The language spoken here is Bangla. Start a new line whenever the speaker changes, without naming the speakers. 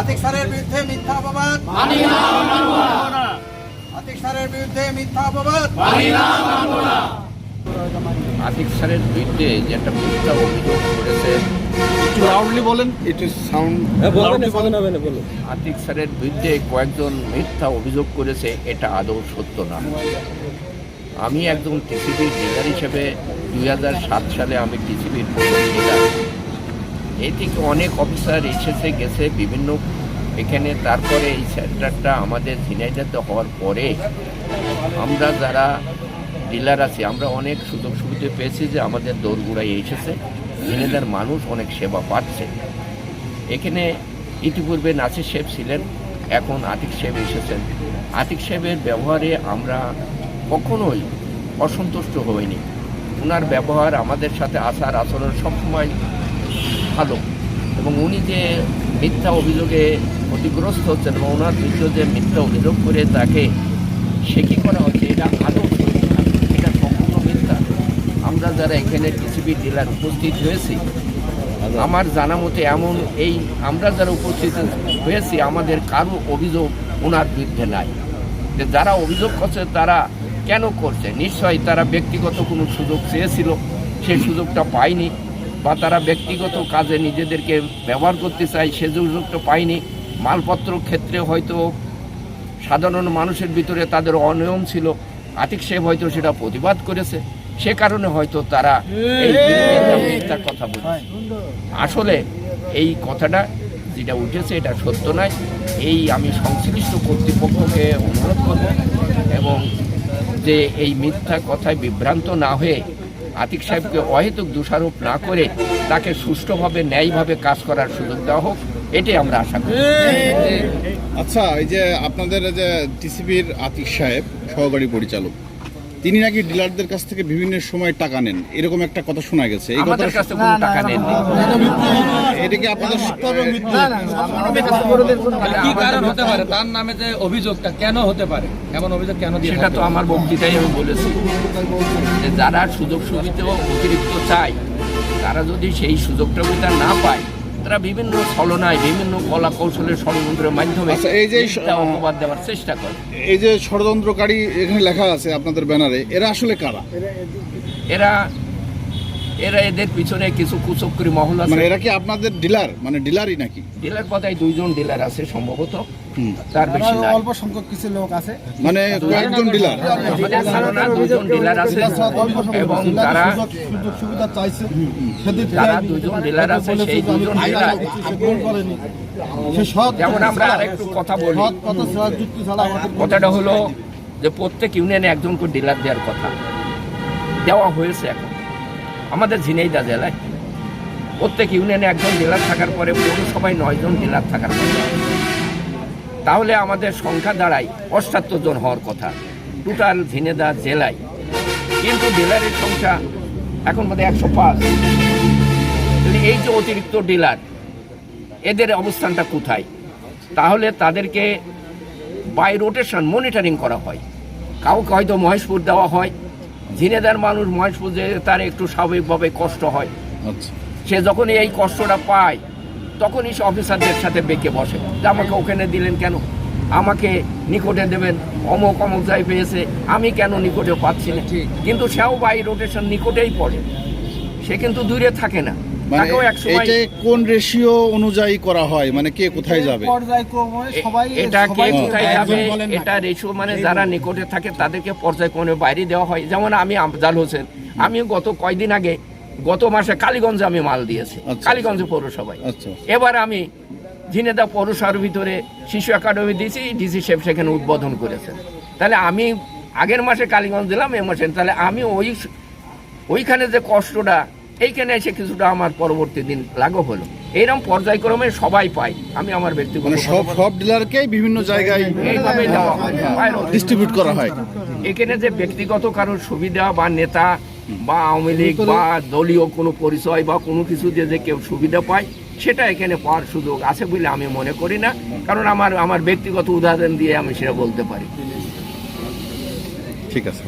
আতিক স্যারের বিরুদ্ধে মিথ্যা অপবাদ। আতিক স্যারের বিরুদ্ধে মিথ্যা অপবাদ।
আতিক স্যারের বিরুদ্ধে যে একটা মিথ্যা অভিযোগ করেছে
লাউডলি বলেন একটু সাউন্ড
আতিক স্যারের বিরুদ্ধে কয়েকজন মিথ্যা অভিযোগ করেছে এটা আদৌ সত্য না। আমি একজন টিসিবির ডিলার হিসেবে দুই হাজার সাত সালে আমি টিসিবির প্রথম ডিলার এই থেকে অনেক অফিসার এসেছে, গেছে বিভিন্ন, এখানে তারপরে এই সেন্টারটা আমাদের ঝিনাইদাতে হওয়ার পরে আমরা যারা ডিলার আছি, আমরা অনেক সুযোগ সুবিধা পেয়েছি যে আমাদের দৌড়গুড়াই এসেছে। ঝিনাইদার মানুষ অনেক সেবা পাচ্ছে। এখানে ইতিপূর্বে নাসির শেখ ছিলেন, এখন আতিক সাহেব এসেছেন। আতিক সাহেবের ব্যবহারে আমরা কখনোই অসন্তুষ্ট হইনি। ওনার ব্যবহার আমাদের সাথে আচার আচরণ সবসময় ভালো। এবং উনি যে মিথ্যা অভিযোগে ক্ষতিগ্রস্ত হচ্ছেন এবং ওনার বিরুদ্ধে যে মিথ্যা অভিযোগ করে তাকে সে কী করা হচ্ছে? এটা আদৌ এটা সম্পূর্ণ মিথ্যা। আমরা যারা এখানে টিসিবি ডিলার উপস্থিত হয়েছি আমার জানা মতে এমন এই আমরা যারা উপস্থিত হয়েছি আমাদের কারও অভিযোগ ওনার বিরুদ্ধে নাই। যে যারা অভিযোগ করছে তারা কেন করছে? নিশ্চয়ই তারা ব্যক্তিগত কোনো সুযোগ চেয়েছিল সেই সুযোগটা পায়নি। বা তারা ব্যক্তিগত কাজে নিজেদেরকে ব্যবহার করতে চায় সে সুযোগটা পায়নি। মালপত্র ক্ষেত্রে হয়তো সাধারণ মানুষের ভিতরে তাদের অনিয়ম ছিল। আতিক সাহেব হয়তো সেটা প্রতিবাদ করেছে। সে কারণে হয়তো তারা কথা বলেছে। আসলে এই কথাটা যেটা উঠেছে এটা সত্য নয়। এই আমি সংশ্লিষ্ট কর্তৃপক্ষকে অনুরোধ করব এবং যে এই মিথ্যা কথায় বিভ্রান্ত না হয়ে আতিক সাহেবকে অহেতুক দোষারোপ না করে তাকে সুষ্ঠুভাবে, ন্যায়ভাবে কাজ করার সুযোগ দেওয়া হোক, এটাই আমরা আশা করি।
আচ্ছা এই যে আপনাদের যে টিসিবির আতিক সাহেব, সহকারী পরিচালক তিনি নাকি ডিলারদের কাছ থেকে বিভিন্ন সময় টাকা নেন। এরকম একটা কথা শোনা গেছে। এই
আমাদের
কথা
কাছে কোনো টাকা নেননি।
এটা কি আপনাদের
কি কারণ হতে পারে? তার নামে যে অভিযোগটা কেন হতে পারে? এমন অভিযোগ কেন দিয়ে
সেটা তো আমার বক্তৃতায় আমি বলেছি। যে যারা সুযোগ সুবিধা অতিরিক্ত চায় তারা যদি সেই সুযোগটা সুবিধা না পায় তারা বিভিন্ন ছলনায় বিভিন্ন কলা কৌশলের ষড়যন্ত্রের মাধ্যমে
আচ্ছা, এই যে-
অপবাদ দেওয়ার চেষ্টা করে।
এই যে ষড়যন্ত্রকারী এখানে লেখা আছে আপনাদের ব্যানারে এরা আসলে কারা?
এরা এরা এদের পিছনে কিছু কুচক্রি মহল আছে।
মানে এরা কি আপনাদের ডিলার? মানে ডিলারই নাকি?
ডিলার কথায় দুইজন ডিলার আছে সম্ভবত। তার বেশি নাই।
অল্প সংখ্যক কিছু লোক আছে।
মানে কয়েকজন ডিলার
দুজন ডিলার আছে এবং তারা
সুযোগ সুবিধা চাইছে। সেদিন
দুজন ডিলার আছে সেই দুজন ডিলার
করেনি। সে সৎ
যেমন আমরা আরেকটু কথা বলি। কথাটা হলো যে প্রত্যেক ইউনিয়নে একজন করে ডিলার দেওয়ার কথা। দেওয়া হয়েছে এখন। আমাদের ঝিনাইদা জেলায়। প্রত্যেক ইউনিয়নে একজন ডিলার থাকার পরে পৌরসভায় নয়জন ডিলার থাকার কথা। তাহলে আমাদের সংখ্যা দাঁড়ায় অষ্টাত্তর জন হওয়ার কথা। টোটাল ঝিনেদা জেলায়। কিন্তু ডিলারের সংখ্যা এখন বোধহয় একশো পাঁচ। এই যে অতিরিক্ত ডিলার এদের অবস্থানটা কোথায়? তাহলে তাদেরকে বাই রোটেশন মনিটরিং করা হয়। কাউকে হয়তো মহেশপুর দেওয়া হয়। ঝিনেদার মানুষ মহেশপুর যে তার একটু স্বাভাবিকভাবে কষ্ট হয়।
আচ্ছা।
সে যখনই এই কষ্টটা পায় তখনই সে অফিসারদের সাথে বেঁকে বসে। যে আমাকে ওখানে দিলেন কেন? আমাকে নিকটে দেবেন। অমক অমক যাই পেয়েছে। আমি কেন নিকটে পাচ্ছি না? কিন্তু সেও বাই রোটেশন নিকটেই পড়ে। সে কিন্তু দূরে থাকে না।
মানে
তাকেও এক সময়
কোন রেশিও অনুযায়ী করা হয়? মানে কে কোথায় যাবে?
এটা কে কোথায় যাবে? এটা রেশিও মানে যারা নিকটে থাকে তাদেরকে পর্যায়ক্রমে বাইরে দেওয়া হয়। যেমন আমি আফজাল হোসেন। আমি গত কয়দিন আগে গত মাসে কালীগঞ্জে আমি মাল দিয়েছি।
আচ্ছা।
কালীগঞ্জ পৌরসভায়।
আচ্ছা।
এবার আমি ঝিনেদা পৌরসভার ভিতরে শিশু একাডেমি দিয়েছি ডিসি সাহেব সেখানে উদ্বোধন করেছেন। তাহলে আমি আগের মাসে কালীগঞ্জ দিলাম এ মাসে তাহলে আমি ওই ওইখানে যে কষ্টটা এইখানে এসে কিছুটা আমার পরবর্তী দিন লাঘব হলো। এইরকম পর্যায়ক্রমে সবাই পায় আমি আমার ব্যক্তিগত
মানে সব সব ডিলারকেই বিভিন্ন জায়গায়
এইভাবে
ডিস্ট্রিবিউট করা হয়।
এখানে যে ব্যক্তিগত কারোর সুবিধা বা নেতা বা আওয়ামী লীগ বা দলীয় কোনো পরিচয় বা কোনো কিছু দিয়ে যে কেউ সুবিধা পায় সেটা এখানে পাওয়ার সুযোগ আছে বলে আমি মনে করি না। কারণ আমার আমার ব্যক্তিগত উদাহরণ দিয়ে আমি সেটা বলতে পারি।
ঠিক আছে